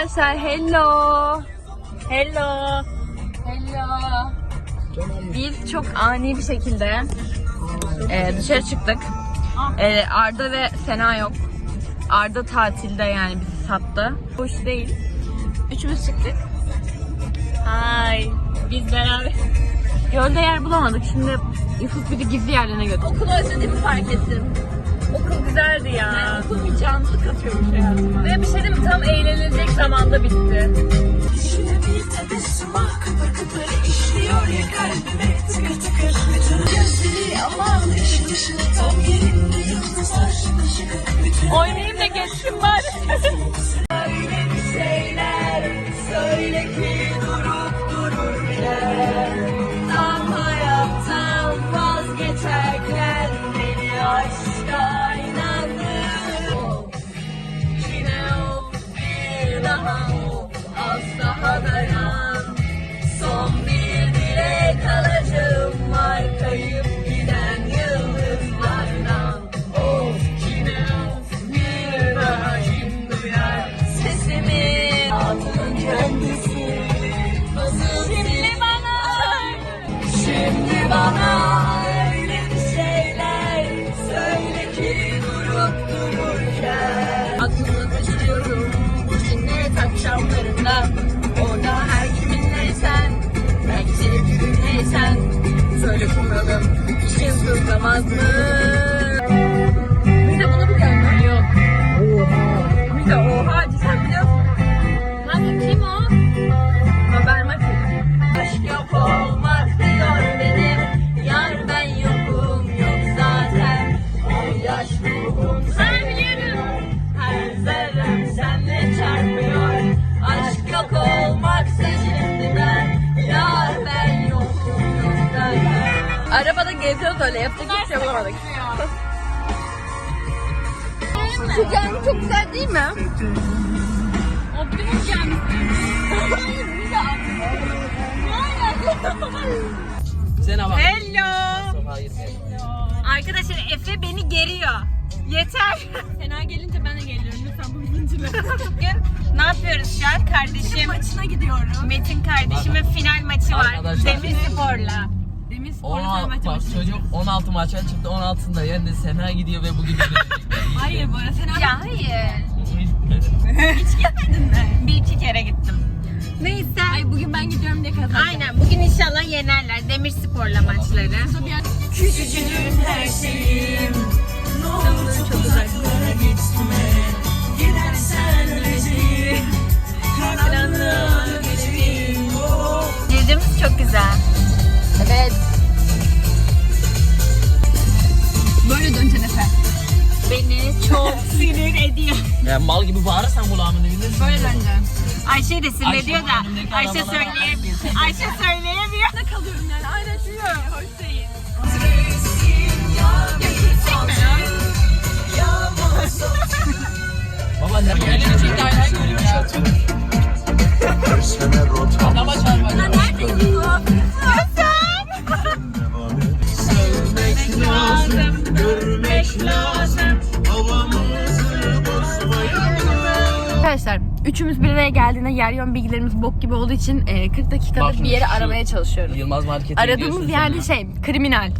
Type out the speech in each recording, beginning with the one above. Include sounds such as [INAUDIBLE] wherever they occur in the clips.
Arkadaşlar hello. Hello. Hello. Biz çok ani bir şekilde e, dışarı çıktık. E, Arda ve Sena yok. Arda tatilde yani bizi sattı. Hoş değil. Üçümüz çıktık. Hay. Biz beraber. Gölde yer bulamadık. Şimdi Yusuf bizi gizli yerlerine götürdü. Okulu özlediğimi fark ettim. Güzeldi ya. okul bir canlılık katıyormuş hayatıma. Ve bir şey diyeyim mi? Tam eğlenilecek zamanda bitti. Şöyle bir tebessüm var kıpır kıpır işliyor ya kalbime tıkır tıkır Bütün gözleri aman ışıl ışıl tam yerinde yıldızlar şıkır Oynayayım da geçsin bari. öyle bir şeyler söyle ki bana öyle bir şeyler söyle ki durup dururken. Aklımda taşıyorum bu cennet akşamlarında. Orada her kiminleysen belki senin Söyle kumralım işin sızlamaz mı? Öyle. Yapacak hiçbir şey bulamadık. [LAUGHS] Şu cami çok güzel değil mi? Optimum güzel. Sena bak. Hello. Arkadaşlar Efe beni geriyor. Yeter. Sena gelince ben de geliyorum. Lütfen bu bilinciyle. Bugün ne yapıyoruz şu an? Kardeşim. maçına gidiyorum. Metin kardeşimin final maçı var. Arkadaşlar. Demirspor'la. 16, bak çocuk 16 maça çıktı 16'sında yendi Sena gidiyor ve bugün [LAUGHS] Hayır bu arada Sena... Ya hayır. [LAUGHS] Hiç gitmedin mi? Bir iki kere gittim. Neyse. Ay bugün ben gidiyorum diye kazandım. Aynen. Bugün inşallah yenerler. Demirspor'la maçları. Küçücüğüm her şeyim Ne olur çok uzaklara gitme Gidersen rezil Karanlığa geçeyim oh. Yüzümüz çok güzel. Evet. Beni çok [LAUGHS] sinir ediyor. ya mal gibi bağırırsan kulağımın dibinde. Böyle döneceksin. Ayşe de sinir Ayşe ediyor da Ayşe arabalara söyleyemiyor. Ayşe söyleyemiyor. Ne kalıyorum yani aynen şu Hoş değil. Üçümüz bir araya geldiğinde yer yön bilgilerimiz bok gibi olduğu için e, 40 dakikadır Bak bir yere şu aramaya çalışıyoruz. Yılmaz Market'e Aradığımız yerde Sena. şey kriminal.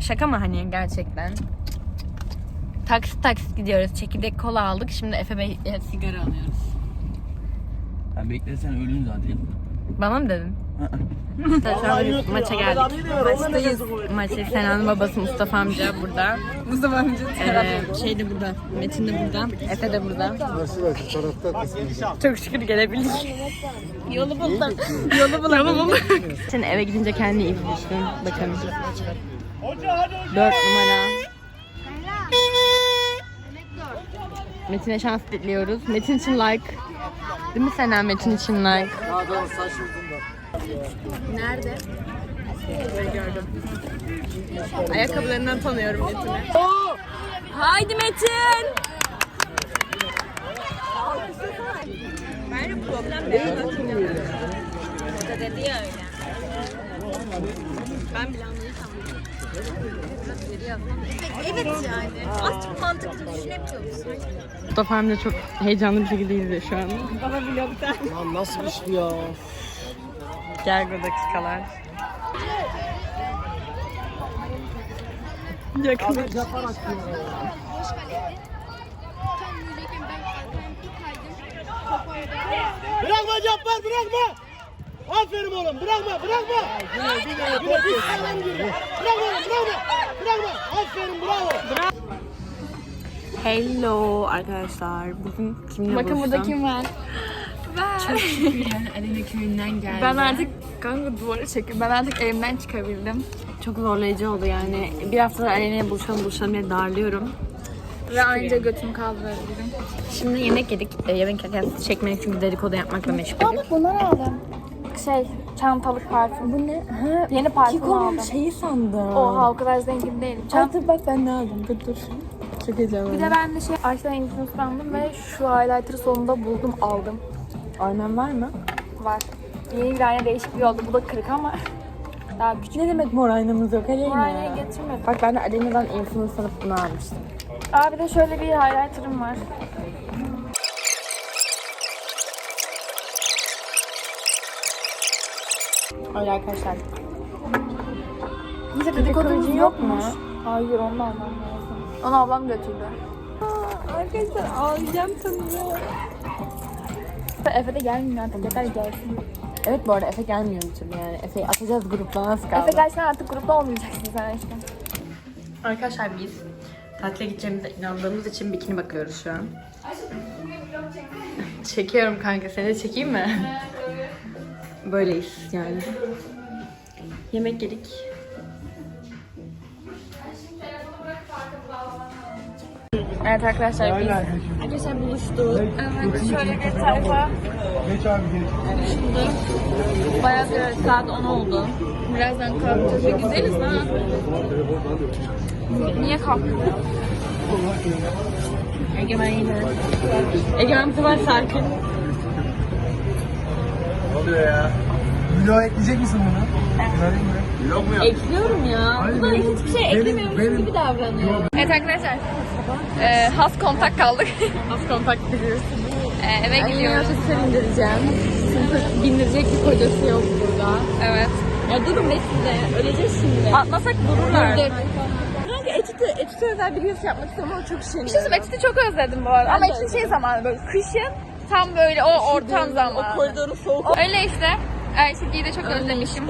Şaka mı hani gerçekten? Taksit taksit gidiyoruz. Çekirdek kola aldık. Şimdi Efe Bey e, sigara alıyoruz. Ben beklersen ölüm zaten. Bana mı dedin? [LAUGHS] Arkadaşlar maça geldik. Maçtayız. Maçı Sena'nın babası Mustafa amca burada. Mustafa amca ee, şey de burada. Metin de burada. Efe de burada. Çok şükür gelebildik. Yolu buldum. Yolu buldum. Şimdi eve gidince kendi izliyorsun. Bakın. Dört numara. Metin'e şans diliyoruz. Metin için like. Değil mi Sena Metin için like? Nerede? Böyle gördüm. Ayakkabılarından tanıyorum Metin'i. Haydi Metin! Bence problem dedi ya öyle. Ben bile anlayacaktım. Evet yani. Azıcık mantıklı düşün. Mustafa hem de çok heyecanlı bir şekilde izliyor şu an. Lan nasıl bir şey ya? Gel bu dakikalar. Yakın. Bırakma Cappar bırakma. Aferin oğlum bırakma bırakma. Yine yine Bırakma oğlum bırakma. Bırakma. Aferin bravo. Hello arkadaşlar. Bugün kimle Bakın burada kim var? Çok şükür yani Alena köyünden geldi. Ben artık kanka duvara çekiyorum. Ben artık evimden çıkabildim. çok zorlayıcı oldu yani. Bir haftadır Alena'ya buluşalım buluşalım diye darlıyorum. Ve anca götümü kaldırabildim. Şimdi yemek yedik. E, yemek yerken çekmedik çünkü dedikodu yapmakla meşguldük. Bunları aldım. Şey, çantalık parfüm. Bu ne? Ha, Yeni parfüm aldım. şeyi sandım. Oha o kadar zengin değilim. Çant Dur bak ben ne aldım. Dur dur. Çok bir de ben de şey Ayşe'den influencer aldım ve şu highlighter'ı sonunda buldum aldım. Aynen var mı? Var. Yeni bir ayna değişik bir oldu. Bu da kırık ama [LAUGHS] daha küçük. Ne demek mor aynamız yok Alena? Bu aynayı getirmedim. Bak ben de Alena'dan influencer sanıp bunu almıştım. Aa bir de şöyle bir highlighter'ım var. Öyle arkadaşlar. Bize dedikodumuz yok mu? Hayır onu almam lazım. Onu ablam götürdü. Arkadaşlar ağlayacağım sanırım. Efe de gelmiyor artık yeter gelsin. Evet bu arada Efe gelmiyor bir türlü yani. Efe'yi atacağız gruptan az kaldı. Efe gelsen artık grupta olmayacaksın sen işte. Arkadaşlar biz tatile gideceğimize inandığımız için bikini bakıyoruz şu an. Çekiyorum kanka. Seni de çekeyim mi? Böyleyiz yani. Yemek yedik. Evet arkadaşlar biz Arkadaşlar buluştuk. evet, şöyle bir tarafa Geç abi geç. bayağı bir saat 10 oldu. Birazdan kalkacağız ve güzeliz ha. Niye kalktın? Egemen yine. Egemen bu sefer sakin. Ne oluyor ya? Vlog ekleyecek misin bunu? Vereyim mi? Vlog mu yap? Ekliyorum ya. Bu da hiçbir şey eklemiyormuş gibi davranıyor. Evet arkadaşlar e, has kontak kaldık. [LAUGHS] Az kontak biliyoruz. E, eve gidiyoruz. Otobüse bindireceğim. Bindirecek bir kocası yok burada. Evet. Ya durun be size. Öleceğiz şimdi. Atlasak dururlar. Dur. Kanka etütü, etütü özel bir videosu yapmak istiyorum ama çok şey. Bir şey söyleyeyim, Exit'i çok özledim bu arada. Ama de Exit şey zamanı böyle kışın tam böyle o ortam zamanı. O koridorun soğuk. Öyle işte. Ayşe'yi de çok özlemişim.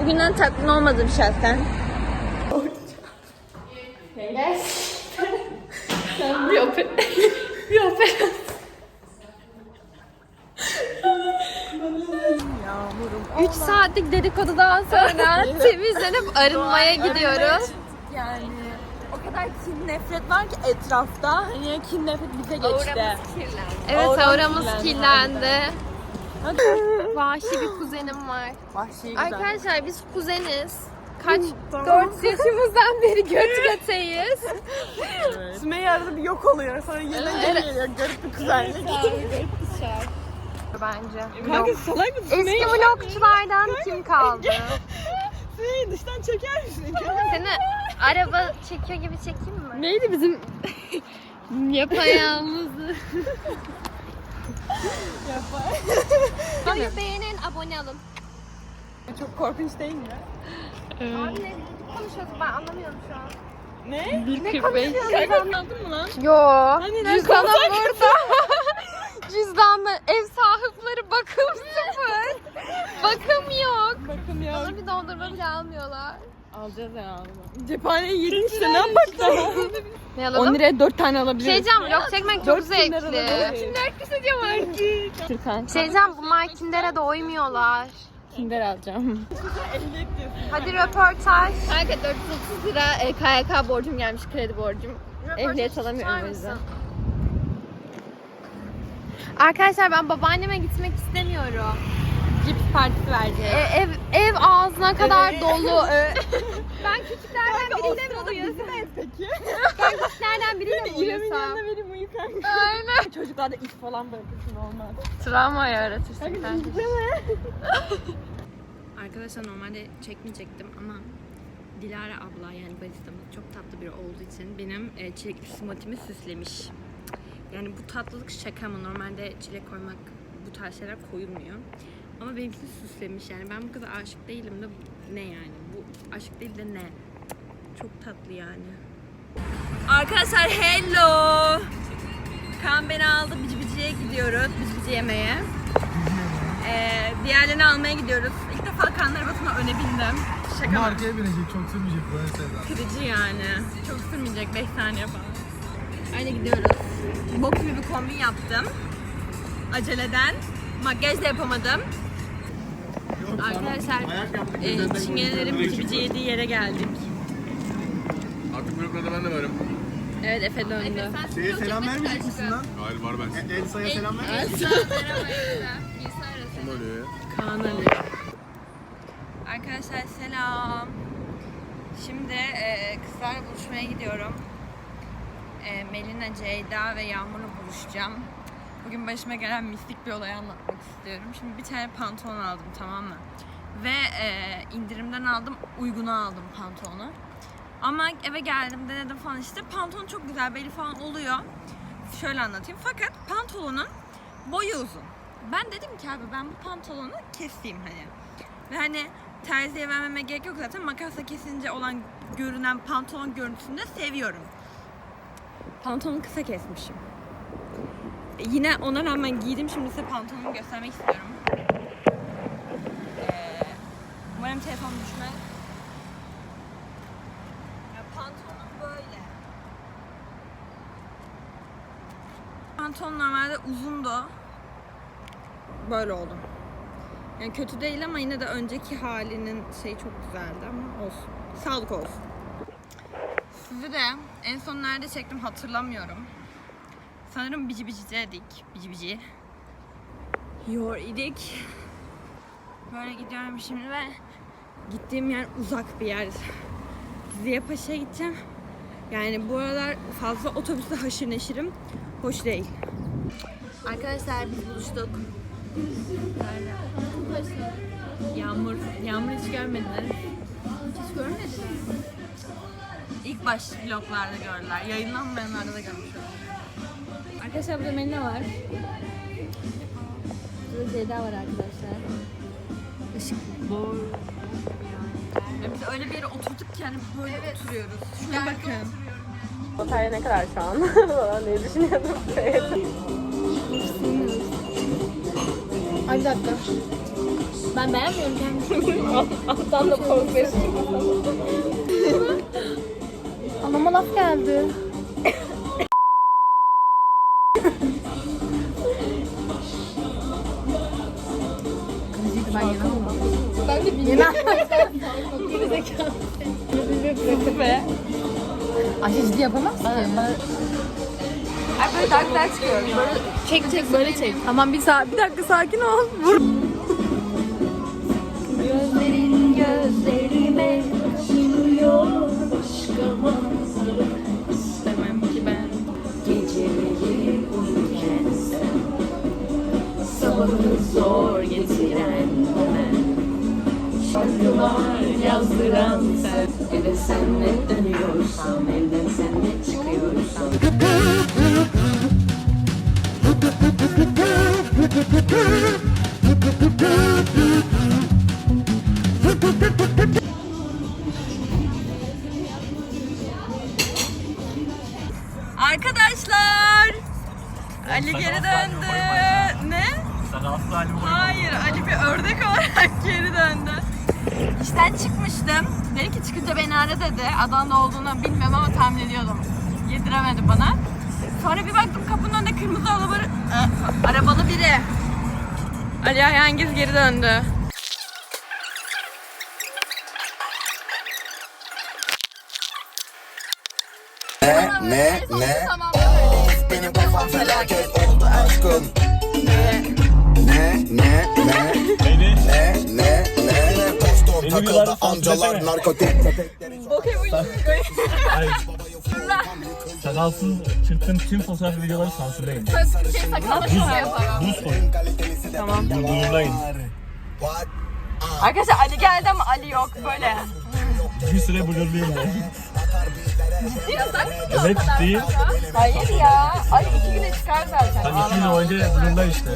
Bugünden tatmin olmadım şahsen. Bir oper. bir oper. [LAUGHS] Üç saatlik dedikodudan sonra [LAUGHS] temizlenip arınmaya gidiyoruz. Yani o kadar kin nefret var ki etrafta. Hani kin nefret bize geçti. Evet Auramız auramız kirlendi. kirlendi. Vahşi bir kuzenim var. Vahşi güzel. Arkadaşlar biz kuzeniz. Kaç? 4 yaşımızdan beri göt göteyiz. Sümeyye arada bir yok oluyor. Sonra yeniden geri geliyor. Garip bir kuzenlik. Bence. Kanka salak mısın? Eski vlogçulardan kim kaldı? [LAUGHS] Sümeyye dıştan çeker misin? Seni araba çekiyor gibi çekeyim mi? Neydi bizim [LAUGHS] Yapayalnızı. Videoyu beğenin, abone olun. çok korkunç değil mi? Abi ne konuşuyoruz ben anlamıyorum şu an. Ne? Ne konuşuyoruz? Kanka anladın mı lan? Yo. Hani Cüzdanım burada. [LAUGHS] Cüzdanla ev sahipleri bakım sıfır. bakım yok. Bakın ya. Bana bir dondurma bile almıyorlar. Alacağız yedik işte ne yapak daha? Ne 10 alalım? liraya 4 tane Şey alabiliriz. diyeceğim vlog çekmek çok Dört bin zevkli. lira alabiliriz. Şimdi herkes ediyorum artık. Türkan. Şey diyeceğim bunlar kindere doymuyorlar. Kinder alacağım. Hadi röportaj. Kanka 430 lira e, KYK borcum gelmiş kredi borcum. Ehliyet alamıyorum o yüzden. Arkadaşlar ben babaanneme gitmek istemiyorum. Cips partisi E, verecek. ev ev ağzına kadar dolu. [LAUGHS] E, [LAUGHS] ben küçüklerden biriyle mi uyuyorsam? peki? Ben küçüklerden biriyle mi İrem'in uyuyorsam? yanına vereyim uyu kanka. Aynen. [LAUGHS] Çocuklarda iş falan bırakırsın olmaz. Travma yaratırsın Kanka. Arkadaşlar normalde çekmeyecektim ama Dilara abla yani baristamız çok tatlı biri olduğu için benim e, çilekli smoothie'mi süslemiş. Yani bu tatlılık şaka mı? Normalde çilek koymak bu tarz şeyler koyulmuyor. Ama benimkini süslemiş yani. Ben bu kadar aşık değilim de ne yani? Bu aşık değil de ne? Çok tatlı yani. Arkadaşlar hello! Kaan beni aldı. Bici Bici'ye gidiyoruz. Bici Bici yemeye. Ee, diğerlerini almaya gidiyoruz. İlk defa Kaan arabasına öne bindim. Şaka mı? Arkaya binecek çok sürmeyecek böyle sevda. Kırıcı yani. Çok sürmeyecek 5 saniye falan. Öyle gidiyoruz. Bok gibi bir kombin yaptım. Aceleden. Makyaj da yapamadım. Arkadaşlar e, çingenelerin bici yediği yere geldik. Artık bloklarda ben de varım. Evet Efe döndü. Şeye selam vermeyecek misin lan? Hayır var ben. E, Elsa'ya selam ver. Kim oluyor ya? Kaan Ali. Arkadaşlar selam. Şimdi e, kızlarla buluşmaya gidiyorum. E, Melina, Ceyda ve Yağmur'la buluşacağım. Bugün başıma gelen mistik bir olayı anlatmak istiyorum. Şimdi bir tane pantolon aldım tamam mı? Ve e, indirimden aldım, uyguna aldım pantolonu. Ama eve geldim denedim falan işte pantolon çok güzel belli falan oluyor. Şöyle anlatayım. Fakat pantolonun boyu uzun. Ben dedim ki abi ben bu pantolonu keseyim hani. Ve hani terziye vermeme gerek yok zaten makasla kesince olan görünen pantolon görüntüsünü de seviyorum. Pantolonu kısa kesmişim. Yine ona rağmen giydim. Şimdi size pantolonumu göstermek istiyorum. Ee, umarım telefon düşmez. Ya böyle. Pantolon normalde uzundu. Böyle oldu. Yani kötü değil ama yine de önceki halinin şey çok güzeldi ama olsun. Sağlık olsun. Sizi de en son nerede çektim hatırlamıyorum. Sanırım bici bici'deydik. Bici bici. Yor idik. Böyle gidiyorum şimdi ve gittiğim yer uzak bir yer. Ziyapaşa'ya gideceğim. Yani bu aralar fazla otobüste haşır neşirim. Hoş değil. Arkadaşlar biz buluştuk. Yağmur, Yağmur hiç görmediler. Hiç görmediler. İlk baş vloglarda gördüler. Yayınlanmayanlarda da görmüşler. Arkadaşlar burada Melina var. Burada Ceyda var arkadaşlar. Işık bor. Ya biz öyle bir yere oturduk ki yani böyle oturuyoruz. Şuna bakın. Otelya ne kadar şu an? [LAUGHS] Falan diye düşünüyordum. Ay bir dakika. Ben beğenmiyorum kendimi. Alttan da korkuyorsun. Anama laf geldi. Ben yenemem. Ben de bilmiyorum. Geri zekalı. Bırakıp ve Ayşe ciddi yapamaz ki. Ay böyle daha güzel çıkıyor. Böyle Çek çek böyle çek. Tamam bir saat bir dakika sakin ol. Vur. Gözlerin gözlerime Eve senle dönüyorsam Evden senle çıkıyorsam Arkadaşlar! Ali geri döndü. Ne? Hayır, Ali bir ördek olarak [LAUGHS] geri döndü. İşten çıkmıştım. Dedi ki çıkınca beni ara dedi. Adan ne olduğunu bilmiyorum ama tahmin ediyordum. Yediremedi bana. Sonra bir baktım kapının önünde kırmızı arabalı, e, arabalı biri. Ali Ayhangiz geri döndü. Ne ne Of benim kafam felaket oldu aşkım Ne ne ne ne Ne takıldı amcalar narkotik Sakalsız çırptığım tüm fotoğraf videoları sansürleyin. Buz koyun. Tamam. Durdurlayın. What Arkadaşlar Ali geldi ama Ali yok böyle. Bir süre blurluyum ben. Evet değil. Hayır ya. Ay iki güne çıkar zaten. Hani iki yıl önce blurlar işte.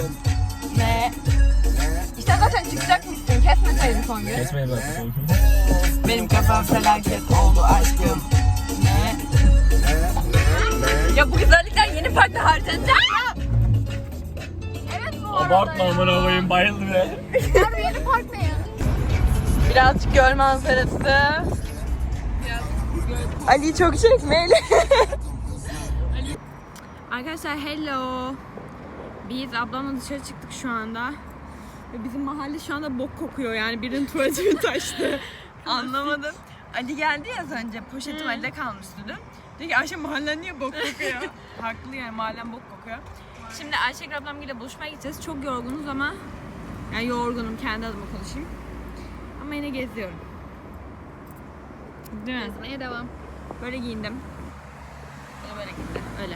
Ne? İşte zaten çıkacakmışsın. Kesmeseydin son gün. Kesmeye bak. [LAUGHS] Benim kafam felaket oldu aşkım. Ne? Ya bu güzellikler yeni parkta harcanacak. Abartma amına koyayım bayıldı be. Birazcık göl manzarası. Ali çok çekmeli. [LAUGHS] Arkadaşlar hello. Biz ablamla dışarı çıktık şu anda. Ve bizim mahalle şu anda bok kokuyor yani birinin tuvaleti taştı. [LAUGHS] Anlamadım. Ali geldi ya az önce poşetim elde kalmıştı dün. Dedi ki Ayşe mahallen niye bok kokuyor? [LAUGHS] Haklı yani mahallen bok kokuyor. Şimdi Ayşegül ablamla buluşmaya gideceğiz. Çok yorgunuz ama yani yorgunum kendi adıma konuşayım. Ama yine geziyorum. Değil mi? Gezmeye devam. Böyle giyindim. Bu da böyle gitti. Öyle.